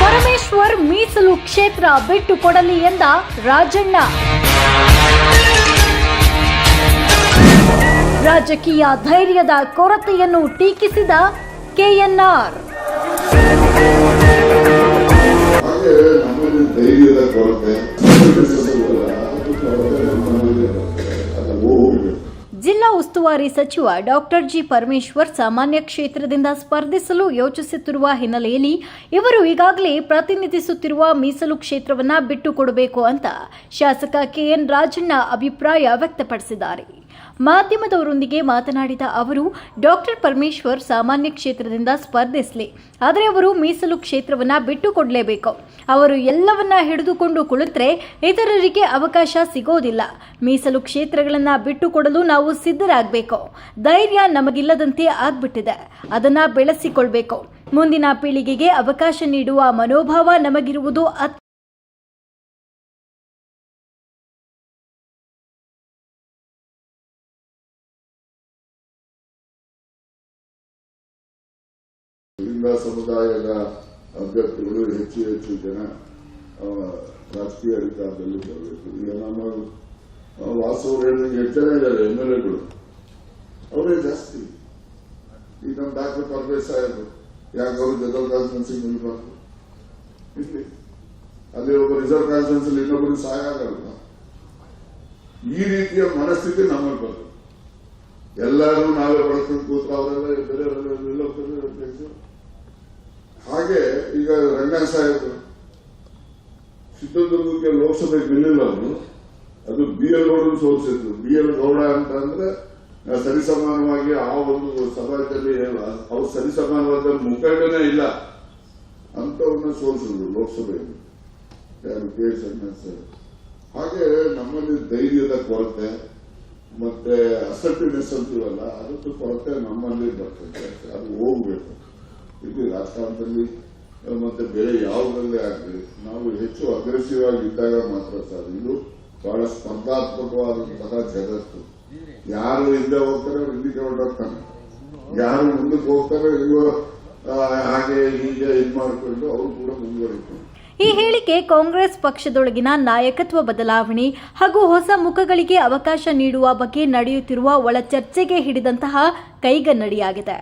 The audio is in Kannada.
ಪರಮೇಶ್ವರ್ ಮೀಸಲು ಕ್ಷೇತ್ರ ಬಿಟ್ಟು ಕೊಡಲಿ ಎಂದ ರಾಜಣ್ಣ. ರಾಜಕೀಯ ಧೈರ್ಯದ ಕೊರತೆಯನ್ನು ಟೀಕಿಸಿದ ಕೆಎನ್ಆರ್ ಧೈರ್ಯದ ಕೊರತೆ. ಜಿಲ್ಲಾ ಉಸ್ತುವಾರಿ ಸಚಿವ ಡಾಕ್ಟರ್ ಜಿ ಪರಮೇಶ್ವರ್ ಸಾಮಾನ್ಯ ಕ್ಷೇತ್ರದಿಂದ ಸ್ಪರ್ಧಿಸಲು ಯೋಚಿಸುತ್ತಿರುವ ಹಿನ್ನೆಲೆಯಲ್ಲಿ ಇವರು ಈಗಾಗಲೇ ಪ್ರತಿನಿಧಿಸುತ್ತಿರುವ ಮೀಸಲು ಕ್ಷೇತ್ರವನ್ನ ಬಿಟ್ಟುಕೊಡಬೇಕು ಅಂತ ಶಾಸಕ ಕೆಎನ್ ರಾಜಣ್ಣ ಅಭಿಪ್ರಾಯ ವ್ಯಕ್ತಪಡಿಸಿದ್ದಾರೆ. ಮಾಧ್ಯಮದವರೊಂದಿಗೆ ಮಾತನಾಡಿದ ಅವರು, ಡಾಕ್ಟರ್ ಪರಮೇಶ್ವರ್ ಸಾಮಾನ್ಯ ಕ್ಷೇತ್ರದಿಂದ ಸ್ಪರ್ಧಿಸಲಿ. ಆದರೆ ಅವರು ಮೀಸಲು ಕ್ಷೇತ್ರವನ್ನ ಬಿಟ್ಟುಕೊಡಲೇಬೇಕು. ಅವರು ಎಲ್ಲವನ್ನ ಹಿಡಿದುಕೊಂಡು ಕುಳಿತರೆ ಇತರರಿಗೆ ಅವಕಾಶ ಸಿಗೋದಿಲ್ಲ. ಮೀಸಲು ಕ್ಷೇತ್ರಗಳನ್ನ ಬಿಟ್ಟುಕೊಡಲು ನಾವು ಸಿದ್ಧರಾಗಬೇಕು. ಧೈರ್ಯ ನಮಗಿಲ್ಲದಂತೆ ಆಗ್ಬಿಟ್ಟಿದೆ. ಅದನ್ನ ಬೆಳೆಸಿಕೊಳ್ಬೇಕು. ಮುಂದಿನ ಪೀಳಿಗೆಗೆ ಅವಕಾಶ ನೀಡುವ ಮನೋಭಾವ ನಮಗಿರುವುದು ಲಿಂಗ ಸಮುದಾಯದ ಅಭ್ಯರ್ಥಿಗಳು ಹೆಚ್ಚು ಹೆಚ್ಚು ಜನ ರಾಜಕೀಯ ಅಧಿಕಾರದಲ್ಲಿ ಬರಬೇಕು ಈಗ ನಮ್ಮ ವಾಸವರು ಹೇಳಿದಂಗೆ ಎಷ್ಟು ಇದ್ದಾರೆ ಎಂ ಎಲ್ ಎಗಳು. ಅವರೇ ಜಾಸ್ತಿ. ಈಗ ನಮ್ಮ ಡಾಕ್ಟರ್ ಪರಮೇಶ್ ಸಾಹೇಬರು ಯಾಕೆ ಅವರು ಜನರಲ್ ಕಾನ್ಫರೆನ್ಸಿಗೆ ನಿಲ್ಬಾರ್ದು ಅಲ್ಲಿ ಒಬ್ಬ ರಿಸರ್ವ್ ಕಾನ್ಫರೆನ್ಸ್ ಅಲ್ಲಿ ಇನ್ನೊಬ್ಬರು ಸಹಾಯ ಆಗಲ್ಲ ಈ ರೀತಿಯ ಮನಸ್ಥಿತಿ ನಮ್ಮಲ್ಲಿ ಬರ್ತದೆ ಎಲ್ಲರೂ ನಾವೇ ಬಳಸ್ಕೊಂಡು ಕೂತ್ರ ಅವರೆಲ್ಲ ಬೇರೆಯವರೆಲ್ಲ ಹಾಗೆ ಈಗ ರಂಗನಾಥ್ ಸಾಹೇಬ್ ಚಿತ್ರದುರ್ಗಕ್ಕೆ ಲೋಕಸಭೆ ನಿಲ್ಲಿಲ್ಲ ಅವನು ಅದು ಬಿ ಎಲ್ ಗೌಡನ್ ಸೋಲಿಸಿದ್ರು. ಬಿ ಎಲ್ ಗೌಡ ಅಂತ ಅಂದ್ರೆ ಆ, ಸರಿಸಮಾನವಾಗಿ ಆ ಒಂದು ಸಮಾಜದಲ್ಲಿ ಅವ್ರು ಸರಿಸಮಾನವಾದ ಮುಖಂಡನೇ ಇಲ್ಲ ಅಂತವ್ರನ್ನ ಸೋಲಿಸಿದ್ರು ಲೋಕಸಭೆಯಲ್ಲಿ. ಯಾರು ಕೆ ಎಸ್ ಹಾಗೆ ನಮ್ಮಲ್ಲಿ ಧೈರ್ಯದ ಕೊರತೆ ಮತ್ತೆ ಅಸರ್ಟಿವ್ನೆಸ್ ಅಂತೀವಲ್ಲ, ಅದಕ್ಕೆ ಕೊರತೆ ನಮ್ಮಲ್ಲಿ ಬರ್ತದೆ. ಅದು ಹೋಗ್ಬೇಕು. ಇಲ್ಲಿ ರಾಜಕಾರಣದಲ್ಲಿ, ಮತ್ತೆ ಬೇರೆ ಯಾವುದರಲ್ಲೇ ಆಗಲಿ, ನಾವು ಹೆಚ್ಚು ಅಗ್ರೆಸಿವ್ ಆಗಿ ಇದ್ದಾಗ ಮಾತ್ರ ಸರ್ ಇದು ಬಹಳ ಸ್ಪರ್ಧಾತ್ಮಕವಾದಂತಹ ಜಗತ್ತು. ಯಾರು ಹಿಂದೆ ಹೋಗ್ತಾರೆ, ಅವ್ರು ಹೊರಟೋಗ್ತಾನೆ. ಯಾರು ಮುಂದಕ್ಕೆ ಹೋಗ್ತಾರೆ ಇವರು ಹಾಗೆ ಹೀಗೆ ಇದು ಮಾಡಿಕೊಂಡು ಅವರು ಕೂಡ ಮುಂದುವರಿತಾರೆ. ಈ ಹೇಳಿಕೆ ಕಾಂಗ್ರೆಸ್ ಪಕ್ಷದೊಳಗಿನ ನಾಯಕತ್ವ ಬದಲಾವಣೆ ಹಾಗೂ ಹೊಸ ಮುಖಗಳಿಗೆ ಅವಕಾಶ ನೀಡುವ ಬಗ್ಗೆ ನಡೆಯುತ್ತಿರುವ ಒಳ ಚರ್ಚೆಗೆ ಹಿಡಿದಂತಹ ಕೈಗನ್ನಡಿಯಾಗಿದೆ.